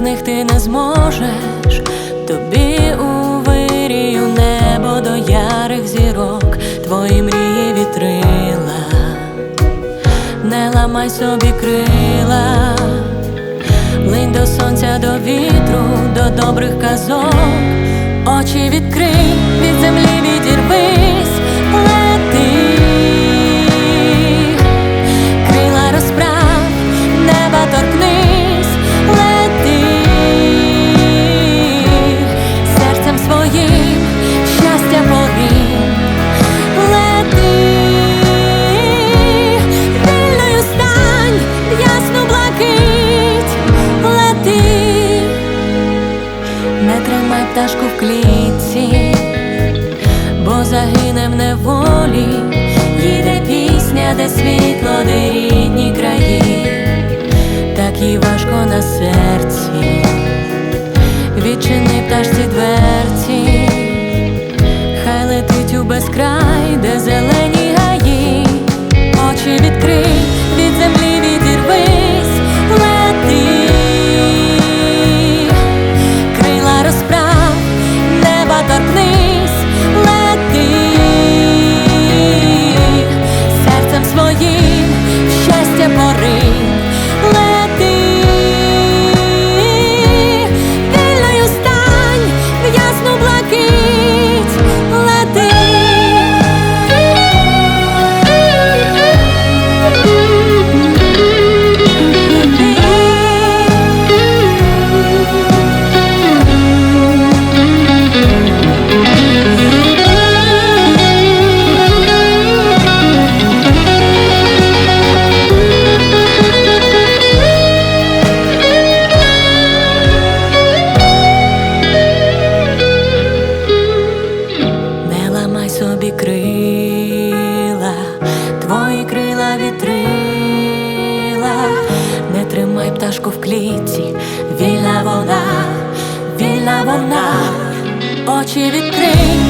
них ти не зможеш, тобі у вирію небо до ярих зірок, твої мрії вітрила, не ламай собі крила, линь до сонця, до вітру, до добрих казок, очі відкрий, від землі пташку в клітці, бо загине в неволі, їде пісня, де світло, де рідні краї, пташку в клітці, вільна вона, вільна вона, очі відкрий,